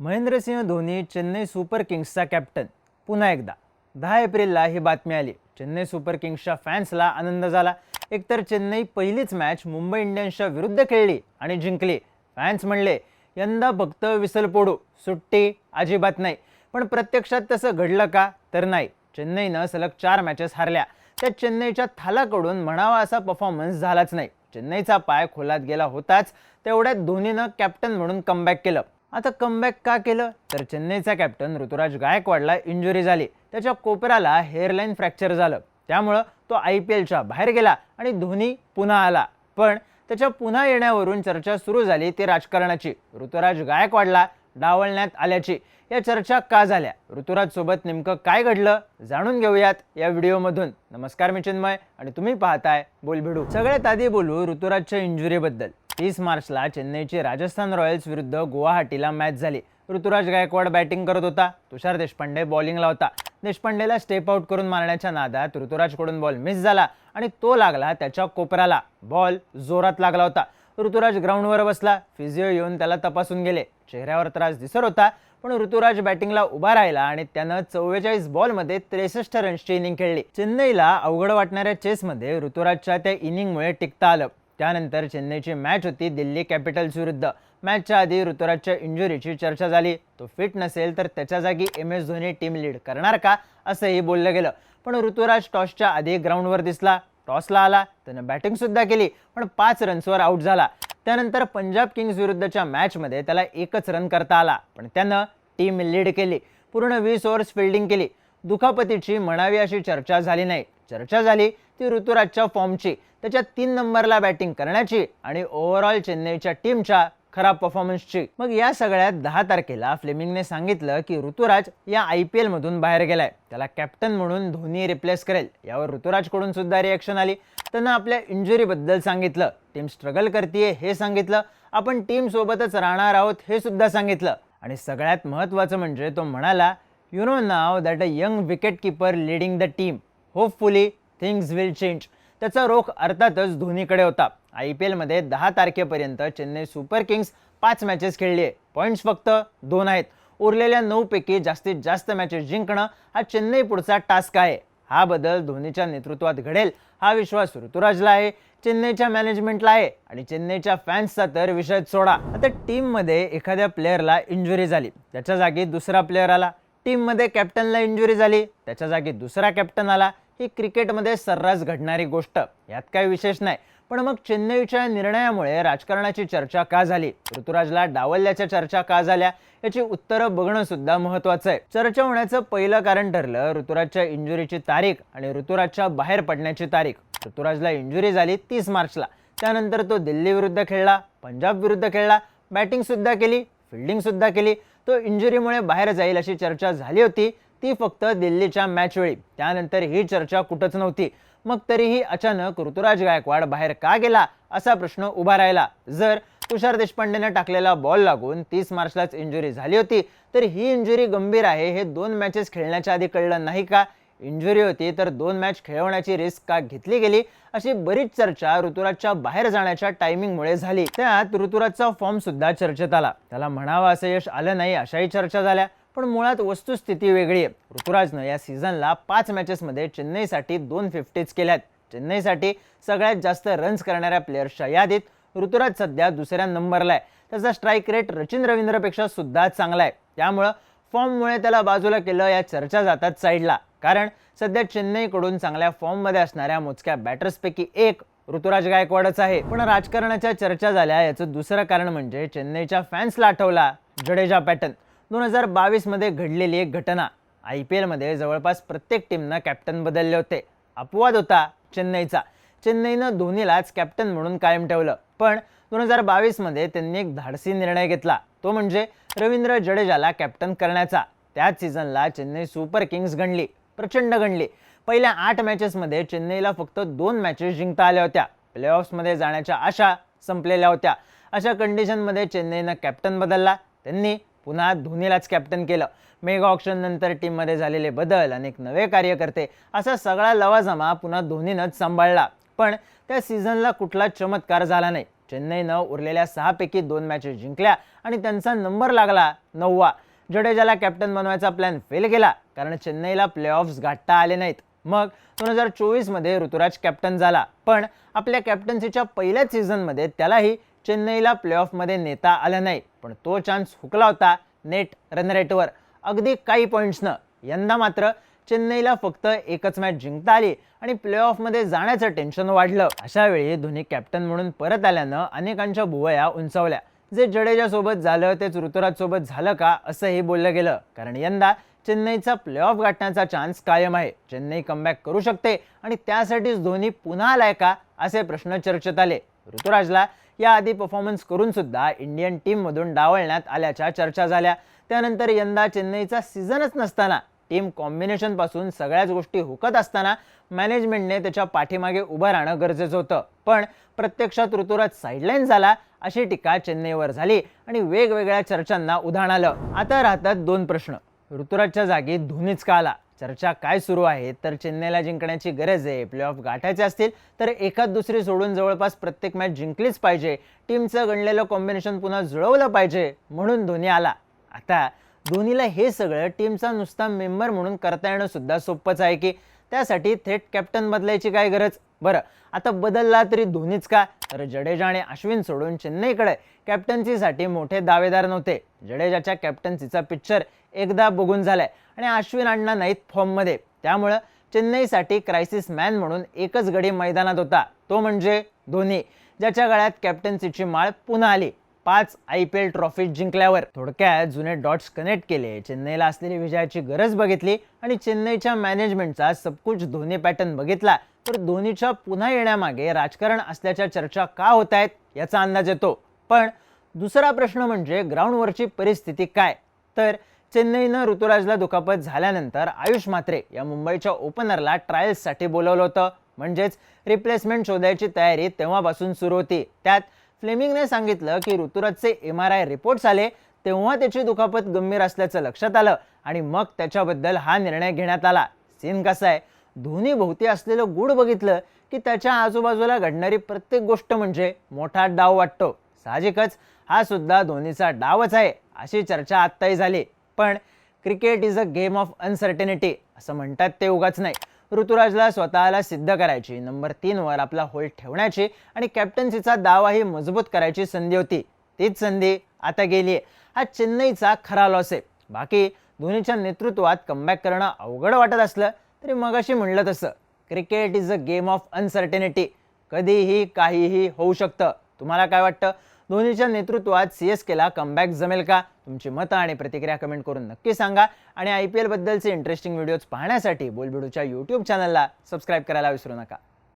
Mahendra Singh Dhoni Chennai super किंग्सचा captain पुन्हा एकदा. दहा एप्रिलला ही बातमी आली. चेन्नई सुपर किंग्सच्या फॅन्सला आनंद झाला. एकतर चेन्नई पहिलीच मॅच मुंबई इंडियन्सच्या विरुद्ध खेळली आणि जिंकली. फॅन्स म्हणले यंदा फक्त विसल पोडू. सुट्टी अजिबात नाही. पण प्रत्यक्षात तसं घडलं का तर नाही. चेन्नईनं सलग चार मॅचेस हारल्या. त्यात चेन्नईच्या थालाकडून म्हणावा असा परफॉर्मन्स झालाच नाही. चेन्नईचा पाय खोलात गेला होताच. तेवढ्यात धोनीनं कॅप्टन म्हणून कमबॅक केलं. आता कमबॅक का केलं? तर चेन्नईचा कॅप्टन ऋतुराज गायकवाडला इंजुरी झाली. त्याच्या कोपऱ्याला हेअरलाईन फ्रॅक्चर झालं. त्यामुळं तो आय पी एलच्या बाहेर गेला आणि धोनी पुन्हा आला. पण त्याच्या पुन्हा येण्यावरून चर्चा सुरू झाली ती राजकारणाची. ऋतुराज गायकवाडला डावलण्यात आल्याची. या चर्चा का झाल्या? ऋतुराज सोबत नेमकं काय घडलं? जाणून घेऊयात या व्हिडिओमधून. नमस्कार मी चिन्मय आणि तुम्ही पाहताय बोलभिडू. सगळ्यात आधी बोलू ऋतुराजच्या इंजुरीबद्दल तीस मार्चला चेन्नईची राजस्थान रॉयल्स विरुद्ध गुवाहाटीला मॅच झाली. ऋतुराज गायकवाड बॅटिंग करत होता. तुषार देशपांडे बॉलिंगला होता. देशपांडेला स्टेप आउट करून मारण्याच्या नादात ऋतुराजकडून बॉल मिस झाला आणि तो लागला त्याच्या कोपऱ्याला. बॉल जोरात लागला होता. ऋतुराज ग्राउंडवर बसला. फिजिओ येऊन त्याला तपासून गेले. चेहऱ्यावर त्रास दिसत होता पण ऋतुराज बॅटिंगला उभा राहिला आणि त्यानं चव्वेचाळीस बॉलमध्ये त्रेसष्ट रन्सची इनिंग खेळली. चेन्नईला अवघड वाटणाऱ्या चेसमध्ये ऋतुराजच्या त्या इनिंगमुळे टिकता आलं. त्यानंतर चेन्नईची मॅच होती दिल्ली कॅपिटल्स विरुद्ध. मॅचच्या आधी ऋतुराजच्या इंजुरीची चर्चा झाली. तो फिट नसेल तर त्याच्या जागी M S Dhoni team lead करणार का? असंही बोललं गेलं. पण ऋतुराज टॉसच्या आधी ग्राउंडवर दिसला. टॉसला आला. त्यानं बॅटिंगसुद्धा केली. पण पाच रन्सवर आऊट झाला. त्यानंतर पंजाब किंग्स विरुद्धच्या मॅचमध्ये त्याला एकच रन करता आला. पण त्यानं टीम लीड केली. पूर्ण वीस ओव्हर्स फिल्डिंग केली. दुखापतीची म्हणावी अशी चर्चा झाली नाही. चर्चा झाली ती ऋतुराजच्या फॉर्मची त्याच्या तीन नंबरला बॅटिंग करण्याची आणि ओव्हरऑल चेन्नईच्या टीमच्या खराब परफॉर्मन्सची मग या सगळ्यात दहा तारखेला फ्लेमिंगने सांगितलं की ऋतुराज या आय पी एलमधून बाहेर गेलाय. त्याला कॅप्टन म्हणून धोनी रिप्लेस करेल. यावर ऋतुराजकडून सुद्धा रिॲक्शन आली. त्यांना आपल्या इंजुरीबद्दल सांगितलं. टीम स्ट्रगल करते हे सांगितलं. आपण टीमसोबतच राहणार आहोत हे सुद्धा सांगितलं. आणि सगळ्यात महत्त्वाचं म्हणजे तो म्हणाला you know now that a young wicket keeper leading the team hopefully things will change त्याचा रोख अर्थातच धोनीकडे होता. आय पी एलमध्ये दहा तारखेपर्यंत चेन्नई सुपर किंग्स पाच मॅचेस खेळली आहे. पॉईंट्स फक्त दोन आहेत. उरलेल्या नऊपैकी जास्तीत जास्त मॅचेस जिंकणं हा चेन्नई पुढचा टास्क आहे. हा बदल धोनीच्या नेतृत्वात घडेल हा विश्वास ऋतुराजला आहे. चेन्नईच्या मॅनेजमेंटला आहे. आणि चेन्नईच्या फॅन्सचा तर विषय सोडा. आता टीममध्ये एखाद्या प्लेअरला इंजुरी झाली. त्याच्या जागी दुसरा प्लेअर आला. टीममध्ये कॅप्टनला इंजुरी झाली. त्याच्या जागी दुसरा कॅप्टन आला. ही क्रिकेटमध्ये सर्रास घडणारी गोष्ट. यात काही विशेष नाही. पण मग चेन्नईच्या निर्णयामुळे राजकारणाची चर्चा का झाली? ऋतुराजला डावलल्याच्या चर्चा का झाल्या? याची उत्तरं बघणं सुद्धा महत्वाचं आहे. चर्चा होण्याचं पहिलं कारण ठरलं ऋतुराजच्या इंजुरीची तारीख आणि ऋतुराजच्या बाहेर पडण्याची तारीख. ऋतुराजला इंजुरी झाली तीस मार्चला. त्यानंतर तो दिल्ली विरुद्ध खेळला पंजाब विरुद्ध खेळला बॅटिंग सुद्धा केली फिल्डिंग सुद्धा केली. तो इंजुरीमुळे बाहेर जाईल अशी चर्चा झाली होती. ती फक्त दिल्लीच्या मॅचवेळी त्यानंतर ही चर्चा कुठंच नव्हती. मग तरीही अचानक ऋतुराज गायकवाड बाहेर का गेला असा प्रश्न उभा राहिला. जर तुषार देशपांडेनं टाकलेला बॉल लागून तीस मार्चलाच इंजुरी झाली होती तर ही इंजुरी गंभीर आहे हे दोन मॅचेस खेळण्याच्या आधी कळलं नाही का? इंजुरी होती तर दोन मॅच खेळवण्याची रिस्क का घेतली गेली? अशी बरीच चर्चा ऋतुराजच्या बाहेर जाण्याच्या टायमिंगमुळे झाली. त्यात ऋतुराजचा फॉर्म सुद्धा चर्चेत आला. त्याला म्हणावा असं यश आलं नाही अशाही चर्चा झाल्या. पण मुळात वस्तुस्थिती वेगळी आहे. ऋतुराजनं या सीझनला पाच मॅचेसमध्ये चेन्नईसाठी दोन फिफ्टीज केल्यात. चेन्नईसाठी सगळ्यात जास्त रन्स करणाऱ्या प्लेयर्सच्या यादीत ऋतुराज सध्या दुसऱ्या नंबरला आहे. त्याचा स्ट्राईक रेट रचिन रवींद्रपेक्षा सुद्धा चांगला आहे. त्यामुळं फॉर्ममुळे त्याला बाजूला केलं या चर्चा जातात साईडला कारण सध्या चेन्नईकडून चांगल्या फॉर्ममध्ये असणाऱ्या मोजक्या बॅटर्सपैकी एक ऋतुराज गायकवाडच आहे. पण राजकारणाच्या चर्चा झाल्या. याचं दुसरं कारण म्हणजे चेन्नईच्या फॅन्सला आठवला. जडेजा पॅटर्न. दोन हजार बावीसमध्ये घडलेली एक घटना. आय पी एलमध्ये जवळपास प्रत्येक टीमनं कॅप्टन बदलले होते. अपवाद होता चेन्नईचा. चेन्नईनं धोनीलाच कॅप्टन म्हणून कायम ठेवलं. पण दोन हजार बावीसमध्ये त्यांनी एक धाडसी निर्णय घेतला. तो म्हणजे रवींद्र जडेजाला कॅप्टन करण्याचा. त्याच सीझनला चेन्नई सुपर किंग्स गणली. प्रचंड गणली. पहिल्या आठ मॅचेसमध्ये चेन्नईला फक्त दोन मॅचेस जिंकता आल्या होत्या. प्लेऑफ्समध्ये जाण्याच्या आशा संपलेल्या होत्या. अशा कंडिशनमध्ये चेन्नईनं कॅप्टन बदलला. त्यांनी पुन्हा धोनीलाच कॅप्टन केलं. मेगा ऑप्शन नंतर टीममध्ये झालेले बदल अनेक नवे कार्यकर्ते असा सगळा लवाजमा पुन्हा धोनीनंच सांभाळला. पण त्या सीझनला कुठलाच चमत्कार झाला नाही. चेन्नईनं उरलेल्या सहापैकी दोन मॅचेस जिंकल्या आणि त्यांचा नंबर लागला नववा. जडेजाला कॅप्टन बनवायचा प्लॅन फेल गेला कारण चेन्नईला प्लेऑफ्स गाठता आले नाहीत. मग दोन हजार चोवीसमध्ये ऋतुराज कॅप्टन झाला. पण आपल्या कॅप्टन्सीच्या पहिल्याच सीझनमध्ये त्यालाही चेन्नईला प्लेऑफमध्ये नेता आलं नाही पण तो चान्स हुकला होता नेट रन रेटवर अगदी काही पॉईंट्सनं यंदा मात्र चेन्नईला फक्त एकच मॅच जिंकता आली आणि प्लेऑफमध्ये जाण्याचं टेन्शन वाढलं. अशा वेळी धोनी कॅप्टन म्हणून परत आल्यानं अनेकांच्या भुवया उंचावल्या. जे जडेजासोबत झालं तेच ऋतुराजसोबत झालं का असंही बोललं गेलं. कारण यंदा चेन्नईचा प्लेऑफ गाठण्याचा चान्स कायम आहे. चेन्नई कमबॅक करू शकते आणि त्यासाठीच धोनी पुन्हा आलाय का असे प्रश्न चर्चेत आले. ऋतुराजला याआधी परफॉर्मन्स करून सुद्धा इंडियन टीममधून डावलण्यात आल्याच्या चर्चा झाल्या. त्यानंतर यंदा चेन्नईचा सीझनच नसताना टीम कॉम्बिनेशनपासून सगळ्याच गोष्टी हुकत असताना मॅनेजमेंटने त्याच्या पाठीमागे उभं राहणं गरजेचं होतं. पण प्रत्यक्षात ऋतुराज साईडलाईन झाला अशी टीका चेन्नईवर झाली आणि वेगवेगळ्या चर्चांना उधाण आलं. आता राहतात दोन प्रश्न. ऋतुराजच्या जागी धोनीच का आला? चर्चा काय सुरू आहे तर चेन्नईला जिंकण्याची गरज आहे. प्लेऑफ गाठायचे असतील तर एकाच दुसरी सोडून जवळपास प्रत्येक मॅच जिंकलीच पाहिजे. टीमचं गणलेलं कॉम्बिनेशन पुन्हा जुळवलं पाहिजे म्हणून धोनी आला. आता धोनीला हे सगळं टीमचा नुसता मेंबर म्हणून करता येणं सुद्धा सोपंच आहे की त्यासाठी थेट कॅप्टन बदलायची काय गरज? बरं आता बदलला तरी धोनीच का? तर जडेजा आणि अश्विन सोडून चेन्नईकडे कॅप्टन्सीसाठी मोठे दावेदार नव्हते. जडेजाच्या कॅप्टन्सीचा पिक्चर एकदा बघून झालाय. आणि अश्विन अण्णा नाहीत फॉर्ममध्ये त्यामुळं चेन्नईसाठी क्रायसिस मॅन म्हणून एकच गडी मैदानात होता. तो म्हणजे धोनी ज्याच्या गळ्यात कॅप्टन्सीची माळ पुन्हा आली. पाच आय पी एल ट्रॉफी जिंकल्यावर थोडक्यात जुने डॉट्स कनेक्ट केले. चेन्नईला असलेली विजयाची गरज बघितली आणि चेन्नईच्या मॅनेजमेंटचा सबकुच धोनी पॅटर्न बघितला. तर धोनीच्या पुन्हा येण्यामागे राजकारण असल्याच्या चर्चा का होत आहेत याचा अंदाज येतो. पण दुसरा प्रश्न म्हणजे ग्राउंडवरची परिस्थिती काय? तर चेन्नईनं ऋतुराजला दुखापत झाल्यानंतर आयुष म्हात्रे या मुंबईच्या ओपनरला ट्रायल्ससाठी बोलवलं होतं. म्हणजेच रिप्लेसमेंट शोधायची तयारी तेव्हापासून सुरू होती. त्यात फ्लेमिंगने सांगितलं की ऋतुराजचे एम आर आय रिपोर्ट्स आले तेव्हा त्याची दुखापत गंभीर असल्याचं लक्षात आलं आणि मग त्याच्याबद्दल हा निर्णय घेण्यात आला. सीन कसा आहे? धोनी भोवती असलेलं गुढ बघितलं की त्याच्या आजूबाजूला घडणारी प्रत्येक गोष्ट म्हणजे मोठा डाव वाटतो. साहजिकच हा सुद्धा धोनीचा डावच आहे अशी चर्चा आत्ताही झाली. पण cricket is a game of uncertainty असं म्हणतात ते उगाच नाही. ऋतुराजला स्वतःला सिद्ध करायची. नंबर तीनवर आपला होल्ड ठेवण्याची आणि कॅप्टन्सीचा दावाही मजबूत करायची संधी होती. तीच संधी आता गेली आहे हा चेन्नईचा खरा लॉस आहे. बाकी धोनीच्या नेतृत्वात कमबॅक करणं अवघड वाटत असलं तरी मगाशी म्हणलं तसं. Cricket is a game of uncertainty कधीही काहीही होऊ शकतं. तुम्हाला काय वाटतं? धोनीच्या नेतृत्वात सी एस केला कमबॅक जमेल का? तुमची मतं आणि प्रतिक्रिया कमेंट करून नक्की सांगा. आणि आय पी एलबद्दलचे इंटरेस्टिंग व्हिडिओज पाहण्यासाठी बोलबिडूच्या यूट्यूब चॅनलला सबस्क्राईब करायला विसरू नका.